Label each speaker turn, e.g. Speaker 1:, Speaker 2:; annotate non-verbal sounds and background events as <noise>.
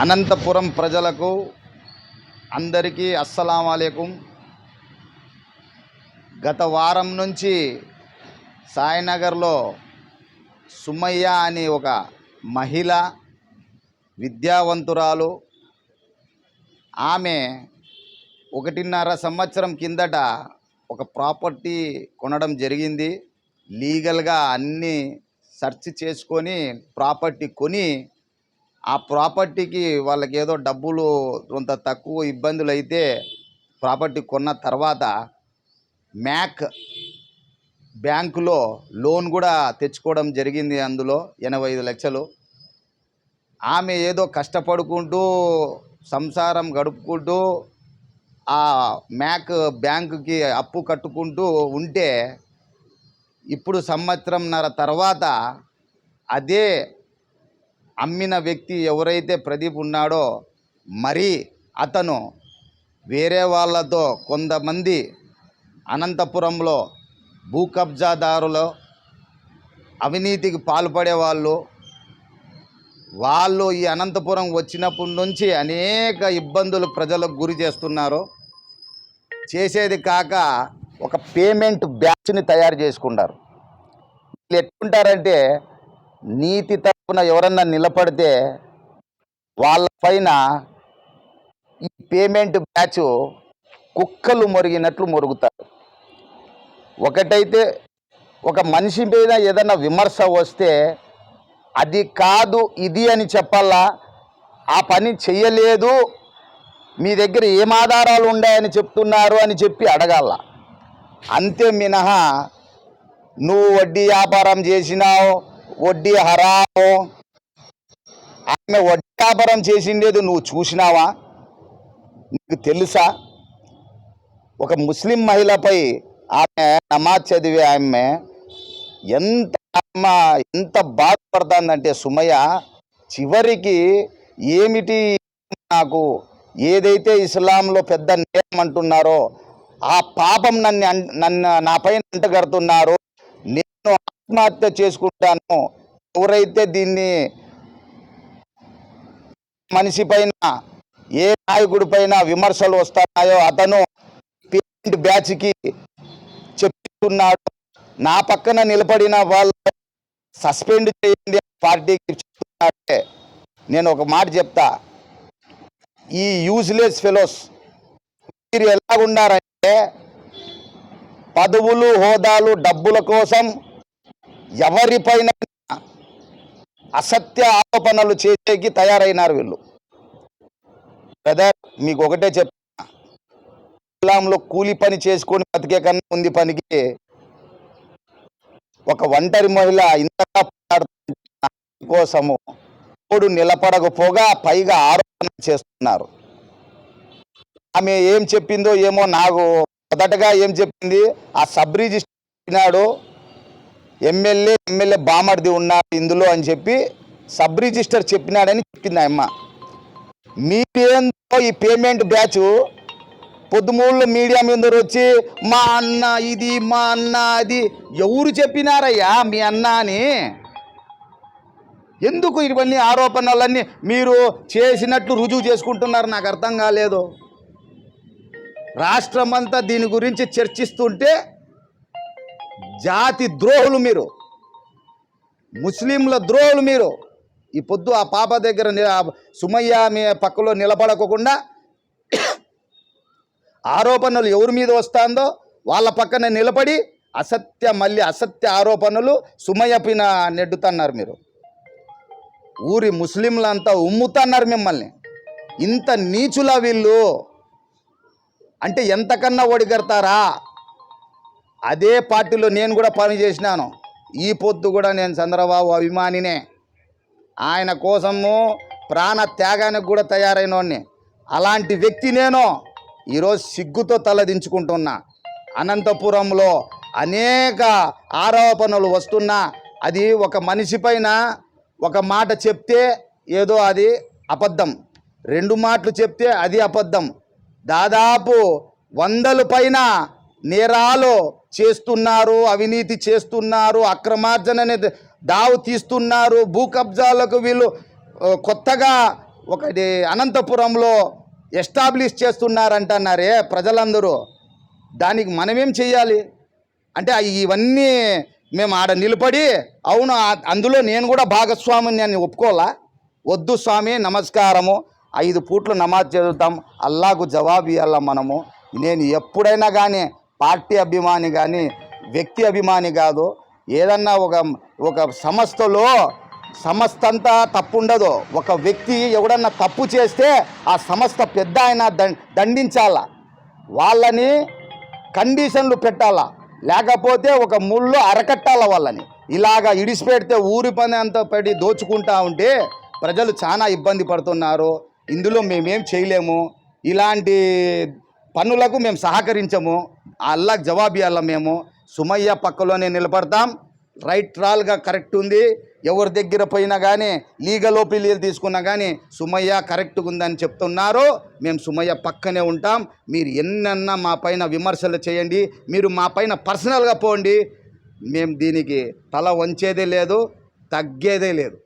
Speaker 1: అనంతపురం ప్రజలకు అందరికీ అస్సలం గత వారం నుంచి సాయినగర్లో సుమయ్య అని ఒక మహిళ విద్యావంతురాలు ఆమె ఒకటిన్నర సంవత్సరం కిందట ఒక ప్రాపర్టీ కొనడం జరిగింది. లీగల్గా అన్నీ సెర్చ్ చేసుకొని ప్రాపర్టీ కొని ఆ ప్రాపర్టీకి వాళ్ళకి ఏదో డబ్బులు కొంత తక్కువ ఇబ్బందులు అయితే ప్రాపర్టీ కొన్న తర్వాత మ్యాక్ బ్యాంకులో లోన్ కూడా తెచ్చుకోవడం జరిగింది అందులో ఎనభై ఐదు లక్షలు. ఆమె ఏదో కష్టపడుకుంటూ సంసారం గడుపుకుంటూ ఆ మ్యాక్ బ్యాంకుకి అప్పు కట్టుకుంటూ ఉంటే ఇప్పుడు సంవత్సరంన్నర తర్వాత అదే అమ్మిన వ్యక్తి ఎవరైతే ప్రదీప్ ఉన్నాడో మరి అతను వేరే వాళ్ళతో కొంతమంది అనంతపురంలో భూ కబ్జాదారులు అవినీతికి పాల్పడే వాళ్ళు వాళ్ళు ఈ అనంతపురం వచ్చినప్పటి నుంచి అనేక ఇబ్బందులు ప్రజలకు గురి చేస్తున్నారు. చేసేది కాక ఒక పేమెంట్ బ్యాచ్ని తయారు చేసుకుంటారు. వీళ్ళు ఎట్లుంటారంటే నీతి ఎవరన్నా నిలబడితే వాళ్ళ పైన ఈ పేమెంట్ బ్యాచ్ కుక్కలు మొరిగినట్లు మొరుగుతారు. ఒకటైతే ఒక మనిషి మీద ఏదైనా విమర్శ వస్తే అది కాదు ఇది అని చెప్పాలా? ఆ పని చెయ్యలేదు మీ దగ్గర ఏం ఆధారాలు ఉన్నాయని చెప్తున్నారు అని చెప్పి అడగాల. అంతే మినహా నువ్వు వడ్డీ వ్యాపారం చేసినావు వడ్డీ హరాము. ఆమె వడ్డీ వ్యాపారం చేసిండేది నువ్వు చూసినావా? నీకు తెలుసా? ఒక ముస్లిం మహిళపై ఆమె నమాజ్ చదివే ఆమె ఎంత ఆమె ఎంత బాధపడుతుందంటే సుమయ్య చివరికి ఏమిటి నాకు? ఏదైతే ఇస్లాంలో పెద్ద నేరం అంటున్నారో ఆ పాపం నన్ను అన్- నన్ను నా పైన అంటగడుతున్నారు. నేను ఆత్మహత్య చేసుకుంటాను. ఎవరైతే దీన్ని మనిషి పైన ఏ నాయకుడి పైన విమర్శలు వస్తున్నాయో అతను పేమెంట్ బ్యాచ్కి చెప్తున్నాడు. నా పక్కన నిలబడిన వాళ్ళు సస్పెండ్ చేయండి అని పార్టీకి చెప్తున్నాడే. నేను ఒక మాట చెప్తా. ఈ యూజ్లెస్ ఫెలోస్ మీరు ఎలా ఉన్నారంటే పదవులు హోదాలు డబ్బుల కోసం ఎవరిపైన అసత్య ఆరోపణలు చేసేకి తయారైనారు వీళ్ళు. బ్రదర్ మీకు ఒకటే చెప్తున్నా ఇస్లాంలో కూలి పని చేసుకొని బతికే కన్నా ఉంది పనికి. ఒక ఒంటరి మహిళ ఇంతగా పోరాడుతున్న కోసము తోడు నిలబడకపోగా పైగా ఆరోపణ చేస్తున్నారు. ఆమె ఏం చెప్పిందో ఏమో నాకు మొదటగా ఏం చెప్పింది? ఆ సబ్ రిజిస్టర్ చెప్పినాడు ఎమ్మెల్యే ఎమ్మెల్యే బామర్ది ఉన్నాడు ఇందులో అని చెప్పి సబ్ రిజిస్టర్ చెప్పినాడని చెప్పింది అమ్మ మీరేందో ఈ పేమెంట్ బ్యాచ్ పొద్దుమూళ్ళు మీడియా మీద వచ్చి మా అన్న ఇది మా అన్న అది. ఎవరు చెప్పినారయ్యా మీ అన్న అని? ఎందుకు ఇవన్నీ ఆరోపణలన్నీ మీరు చేసినట్లు రుజువు చేసుకుంటున్నారు? నాకు అర్థం కాలేదు. రాష్ట్రమంతా దీని గురించి చర్చిస్తుంటే జాతి ద్రోహులు మీరు. ముస్లింల ద్రోహులు మీరు. ఈ పొద్దు ఆ పాప దగ్గర సుమయ్య మీ పక్కలో నిలబడకుండా <coughs> ఆరోపణలు ఎవరి మీద వస్తుందో వాళ్ళ పక్కన నిలబడి అసత్య మళ్ళీ అసత్య ఆరోపణలు సుమయ్య పైన నెడ్డుతున్నారు మీరు. ఊరి ముస్లింలంతా ఉమ్ముతున్నారు మిమ్మల్ని. ఇంత నీచులా వీళ్ళు. అంటే ఎంతకన్నా ఒడిగడతారా? అదే పార్టీలో నేను కూడా పని చేసినాను. ఈ పొద్దు కూడా నేను చంద్రబాబు అభిమానినే. ఆయన కోసము ప్రాణ త్యాగానికి కూడా తయారైనోడిని. అలాంటి వ్యక్తి నేను ఈరోజు సిగ్గుతో తలదించుకుంటున్నా. అనంతపురంలో అనేక ఆరోపణలు వస్తున్నా. అది ఒక మనిషి పైన ఒక మాట చెప్తే ఏదో అది అబద్ధం. రెండు మాటలు చెప్తే అది అబద్ధం. దాదాపు వందల పైన నేరాలు చేస్తున్నారు అవినీతి చేస్తున్నారు అక్రమార్జన అనేది దావు తీస్తున్నారు. భూ కబ్జాలకు వీళ్ళు కొత్తగా ఒకటి అనంతపురంలో ఎస్టాబ్లిష్ చేస్తున్నారంటున్నారే. ప్రజలందరూ. దానికి మనమేం చేయాలి అంటే ఇవన్నీ మేము ఆడ నిలబడి అవును అందులో నేను కూడా భాగస్వామిని అని ఒప్పుకోవాలా? వద్దు స్వామి నమస్కారము. ఐదు పూట్లు నమాజ్ చదువుతాం అల్లాకు జవాబు ఇవ్వాల మనము? నేను ఎప్పుడైనా కానీ పార్టీ అభిమాని కానీ వ్యక్తి అభిమాని కాదు. ఏదన్నా ఒక ఒక సంస్థలో సంస్థ అంతా తప్పు ఉండదు ఒక వ్యక్తి ఎవడన్నా తప్పు చేస్తే ఆ సంస్థ పెద్ద ఆయన దండించాల. వాళ్ళని కండిషన్లు పెట్టాలా. లేకపోతే ఒక ముళ్ళు అరకట్టాల వాళ్ళని. ఇలాగా ఇడిసిపెడితే ఊరి పని అంతా పడి దోచుకుంటా ఉంటే ప్రజలు చాలా ఇబ్బంది పడుతున్నారు. ఇందులో మేమేం చేయలేము. ఇలాంటి పనులకు మేము సహకరించము అల్లాకి జవాబు ఇవ్వాల మేము. సుమయ్య పక్కలోనే నిలబడతాం. రైట్ రాల్గా కరెక్ట్ ఉంది. ఎవరి దగ్గర పోయినా కానీ లీగల్ ఒపీనియన్ తీసుకున్నా కానీ సుమయ్య కరెక్ట్గా ఉందని చెప్తున్నారు. మేము సుమయ్య పక్కనే ఉంటాం. మీరు ఎన్నన్నా మా పైన విమర్శలు చేయండి. మీరు మా పైన పర్సనల్గా పోండి. మేము దీనికి తల వంచేదే లేదు తగ్గేదే లేదు.